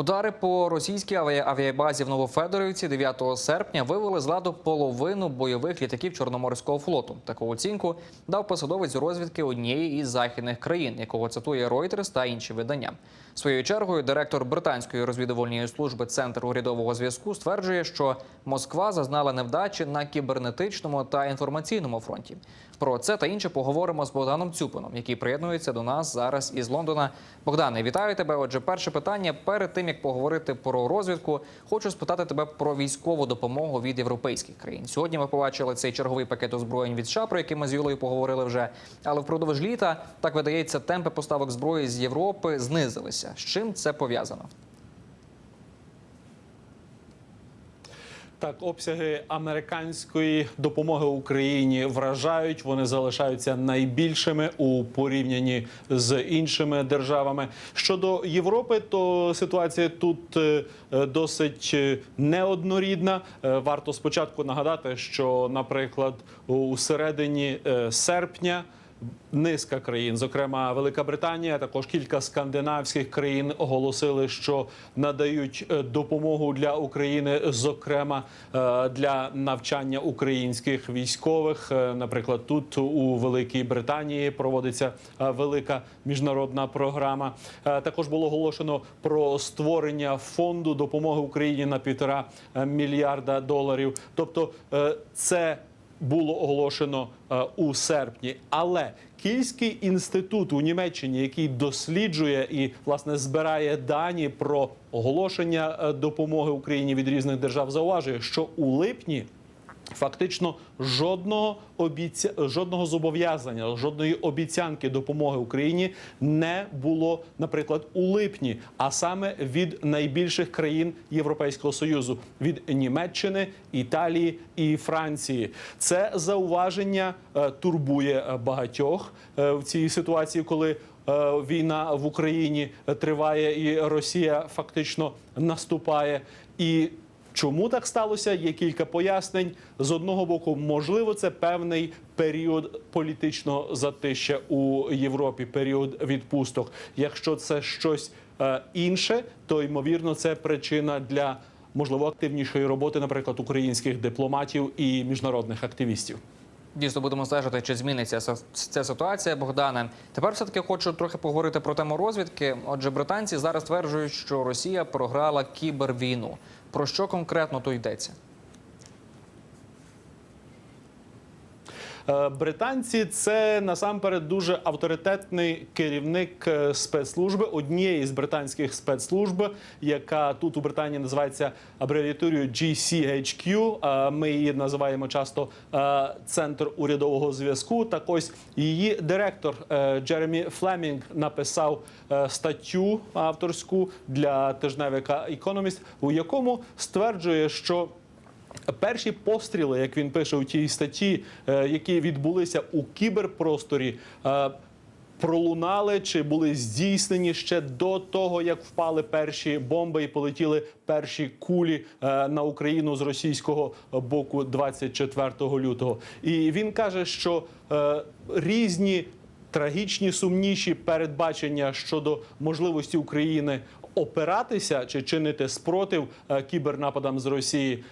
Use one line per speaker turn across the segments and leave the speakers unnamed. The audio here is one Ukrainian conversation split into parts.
Удари по російській авіабазі в Новофедорівці 9 серпня вивели з ладу половину бойових літаків Чорноморського флоту. Таку оцінку дав посадовець розвідки однієї із західних країн, якого цитує Reuters та інші видання. Своєю чергою директор британської розвідувальної служби Центр урядового зв'язку стверджує, що Москва зазнала невдачі на кібернетичному та інформаційному фронті. Про це та інше поговоримо з Богданом Цюпином, який приєднується до нас зараз із Лондона. Богдане, вітаю тебе. Отже, перше питання перед тим як поговорити про розвідку, хочу спитати тебе про військову допомогу від європейських країн. Сьогодні ми побачили цей черговий пакет озброєнь від США, про який ми з Юлею поговорили вже. Але впродовж літа так видається, темпи поставок зброї з Європи знизилися. З чим це пов'язано?
Так, обсяги американської допомоги Україні вражають. Вони залишаються найбільшими у порівнянні з іншими державами. Щодо Європи, то ситуація тут е, досить е, неоднорідна. Е, Варто спочатку нагадати, що, наприклад, у середині серпня. Низка країн, зокрема Велика Британія, також кілька скандинавських країн оголосили, що надають е, допомогу для України, зокрема е, для навчання українських військових. Е, Наприклад, тут у Великій Британії проводиться велика міжнародна програма. Також було оголошено про створення фонду допомоги Україні на півтора мільярда доларів. Тобто, це було оголошено е, у серпні. Але Кільський інститут у Німеччині, який досліджує і власне збирає дані про оголошення е, допомоги Україні від різних держав, зауважує, що у липні. Фактично жодного обіця... жодного зобов'язання, жодної обіцянки допомоги Україні не було, наприклад, у липні, а саме від найбільших країн Європейського союзу від Німеччини, Італії і Франції. Це зауваження е, турбує е, багатьох е, в цій ситуації, коли. Війна в Україні триває, і Росія фактично наступає. І Чому так сталося? Є кілька пояснень. З одного боку, можливо, це певний період політичного затища у Європі, період відпусток. Якщо це щось е, інше, то ймовірно це причина для можливо активнішої роботи, наприклад, українських дипломатів і міжнародних активістів.
Дійсно, будемо стежити, чи зміниться ця ситуація, Богдане. Тепер все таки хочу трохи поговорити про тему розвідки. Отже, британці зараз стверджують, що Росія програла кібервійну. Про що конкретно то йдеться?
Британці це насамперед дуже авторитетний керівник е, спецслужби однієї з британських спецслужб, яка тут у Британії називається абревіатурою GCHQ. Е, Ми її називаємо часто е, Центр урядового зв'язку. Так ось її директор е, Джеремі Флемінг написав е, статтю авторську для тижневика Economist, у якому стверджує, що Перші постріли, як він пише у тій статті, е, які відбулися у кіберпросторі, е, пролунали чи були здійснені ще до того, як впали перші бомби і полетіли перші кулі е, на Україну з російського боку 24 лютого. І він каже, що різні трагічні сумніші передбачення щодо можливості України опиратися чи чинити спротив е, кібернападам з Росії.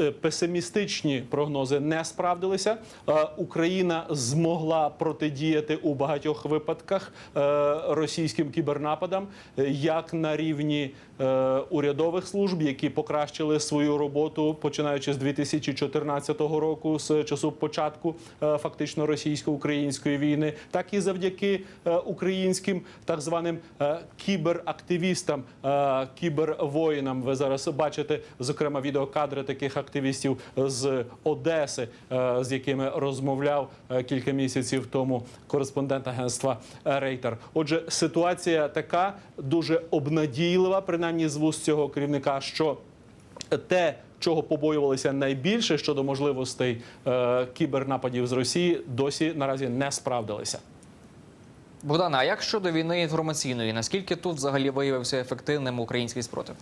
Е, Песимістичні прогнози не справдилися. Е, Україна змогла протидіяти у багатьох випадках е, російським кібернападам, як на рівні урядових служб, які покращили свою роботу починаючи з 2014 року, з часу початку фактично російсько-української війни, так і завдяки українським так званим кіберактивістам, кібервоїнам. Ви зараз бачите зокрема відеокадри таких активістів з Одеси, е, з якими розмовляв е, кілька місяців тому кореспондент агентства Рейтер. Отже, ситуація така дуже обнадійлива, принаймні з вуст цього керівника, що те, чого побоювалися найбільше щодо можливостей е, кібернападів з Росії, досі наразі не справдилися.
Богдане, а як щодо війни інформаційної? Наскільки тут взагалі виявився ефективним український спротив?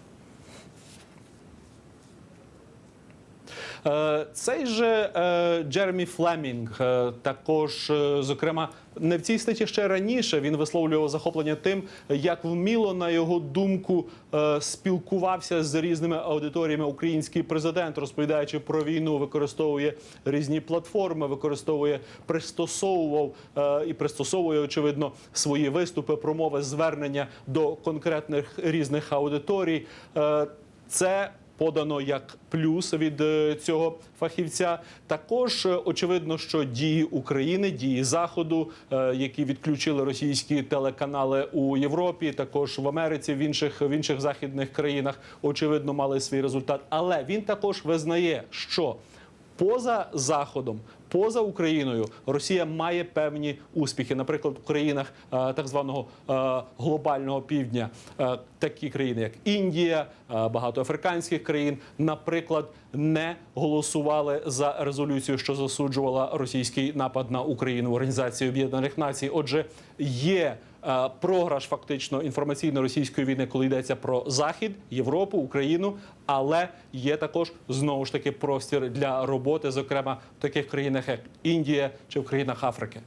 Цей же е, Джеремі Флемінг е, також, е, зокрема, не в цій статті ще раніше він висловлював захоплення тим, як вміло на його думку е, спілкувався з різними аудиторіями український президент, розповідаючи про війну, використовує різні платформи, використовує пристосовував е, і пристосовує очевидно свої виступи, промови, звернення до конкретних різних аудиторій. Е, Це подано як плюс від е, цього фахівця. Також е, очевидно, що дії України, дії Заходу, е, які відключили російські телеканали у Європі, також в Америці, в інших в інших західних країнах, очевидно, мали свій результат. Але він також визнає, що поза заходом. Поза Україною Росія має певні успіхи, наприклад, в країнах е, так званого е, глобального півдня, Е, такі країни, як Індія, багато африканських країн, наприклад, не голосували за резолюцію, що засуджувала російський напад на Україну в Організації Об'єднаних Націй. Отже, є програш фактично інформаційно російської війни, коли йдеться про Захід, Європу, Україну, але є також знову ж таки простір для роботи, зокрема в таких країнах, як Індія чи в країнах Африки.